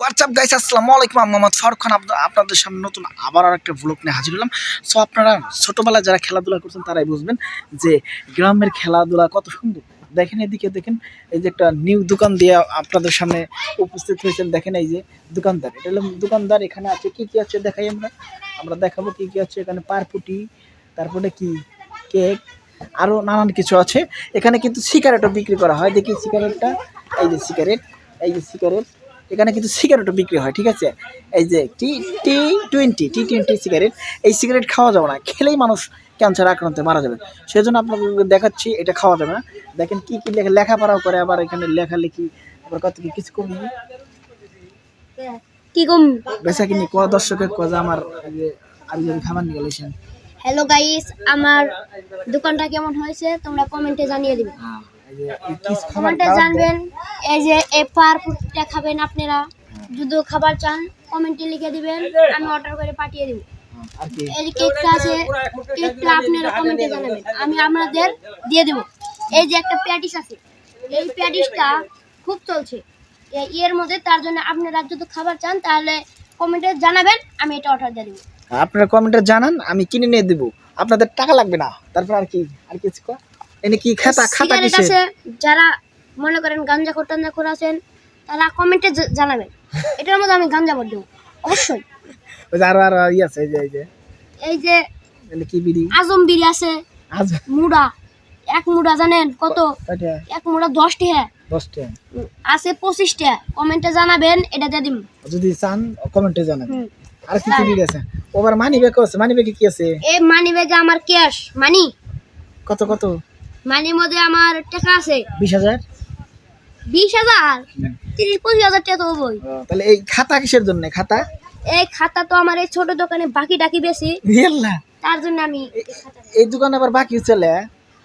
WhatsApp guys আসসালামু আলাইকুম মোহাম্মদ ফারুক খান আপনা- আপনাদের সামনে নতুন আবার আর একটা ব্লগ নিয়ে হাজির হলাম। সো আপনারা ছোটবেলায় যারা খেলাধুলা করছেন, তারাই বুঝবেন যে গ্রামের খেলাধুলা কত সুন্দর। দেখেন এদিকে, দেখেন এই যে একটা নিউ দোকান দিয়ে আপনাদের সামনে উপস্থিত হয়েছেন। দেখেন এই যে দোকানদার। এটা হলো দোকানদার। এখানে আছে কি কি আছে দেখাই আমরা। আমরা দেখাবো কি কি আছে। এখানে পারপুটি, তারপরে কি? কেক আরও নানান কিছু আছে। এখানে কিন্তু সিগারেটও বিক্রি করা হয়। দেখি সিগারেটটা এই যে সিগারেট এই যে সিগারেট এখানে কিন্তু সিগারেটও বিক্রি হয় ঠিক আছে? এই যে T T twenty T twenty cigarette এই সিগারেট খাওয়া যাবে না খেলেই মানুষ ক্যান্সার আক্রান্তে মারা যাবে। সেই জন্য আপনাদের দেখাচ্ছি এটা খাওয়া যাবে না। দেখেন কি কি লেখা লেখাপড়াও করে আবার এখানে লেখালেখি আবার কত কি কিছু কম কি কম? বেচা কিনি কোয়া দর্শকের কোয়া আমার আমি যদি খাবার নিয়ে গেলেছেন হ্যালো গাইস আমার দোকানটা কেমন হয়েছে? তোমরা কমেন্টে জানিয়ে দিবে। কমেন্টে জানবেন। এই যে এ পারপুরটা খাবেন আপনারা। যদি খাবার চান কমেন্টে লিখে দিবেন আমি অর্ডার করে পাঠিয়ে দিব। এই কেকটা আছে কেকটা আপনারা কমেন্টে জানাবেন। আমি আপনাদের দিয়ে দেব। এই যে একটা প্যাটিস আছে এই প্যাটিসটা খুব চলছে। এর মধ্যে তার জন্য আপনারা যদি খাবার চান তাহলে কমেন্টে জানাবেন আমি এটা অর্ডার দিয়ে দেবো। আপনারা কমেন্টে জানান আমি কিনে নিয়ে দেবো। আপনাদের টাকা লাগবে না। তারপর আর কি আর কিছু? এনে কি খাতা খাতা কিসে যারা মনে করেন গাঞ্জা খোর টাঞ্জা খোর আছেন তারা কমেন্টে জানাবেন। এটার মধ্যে আমি গাঞ্জা ভোট দেবো অবশ্যই। ওই যে আরও আরও ইয়ে আছে এই যে এই যে। এই যে কি বিড়ি? আজম বিড়ি আছে মুড়া। এক মুড়া জানেন কত? এক মুড়া দশ টাকা দশটা। আছে পঁচিশ টাকা কমেন্টে জানাবেন এটা দিয়ে দিন যদি চান কমেন্টে জানাবেন। আর কি কি বিড়ি আছে? ওবার মানি ব্যাগ আছে। মানি ব্যাগে কি আছে? এই মানি ব্যাগে আমার ক্যাশ। মানি? কত কত? মানির মধ্যে আমার টাকা আছে। বিশ হাজার? বিশ হাজার। তিরিশ পঁচিশ হাজার টাকা তো হবই। ও, তাহলে এই খাতা কিসের জন্য খাতা? এই খাতা তো আমার এই ছোট দোকানে বাকি টাকি বেশি। তার জন্য আমি এই দোকানে আবার বাকিও চলে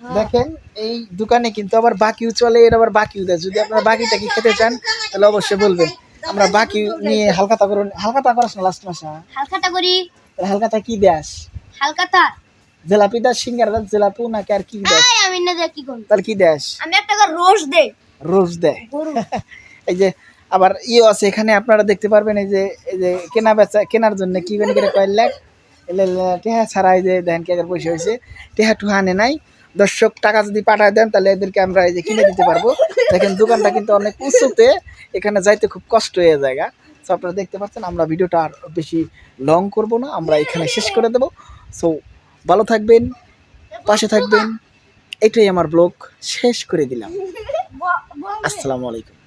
দেখেন এই দোকানে কিন্তু আবার বাকিও চলে এর আবার বাকিও দেয়। যদি আপনারা বাকিটা কি খেতে চান তাহলে অবশ্যই বলবেন। আমরা বাকি নিয়ে হালকাতা করুন। হালকাতা করাস না লাস্ট মাসে হালখাতা করি। তাহলে হালকাতা কি দেস? হালখাতা? জেলাপি দাস সিঙ্গার দাস জেলাপু নাকি আর কি দেস? আমি না দিয়ে কি করব? তাহলে কি দেস? আমি একটা করে রোজ দেই। রোজ দেয়। এই যে আবার ইও আছে এখানে আপনারা দেখতে পারবেন এই যে এই যে কেনা বেচা কেনার জন্য কি করে করে কয়েক লাখ। টেহা ছাড়া এই যে দেখেন কে পয়সা হয়েছে। টেহা টুহা আনে নাই। দর্শক টাকা যদি পাঠায় দেন তাহলে এদেরকে আমরা এই যে কিনে দিতে পারব। দেখেন দোকানটা কিন্তু অনেক উঁচুতে এখানে যাইতে খুব কষ্ট হয়ে জায়গা সো আপনারা দেখতে পাচ্ছেন আমরা ভিডিওটা আর বেশি লং করব না আমরা এখানে শেষ করে দেবো। সো ভালো থাকবেন পাশে থাকবেন। এটাই আমার ব্লগ শেষ করে দিলাম। আসসালামু আলাইকুম।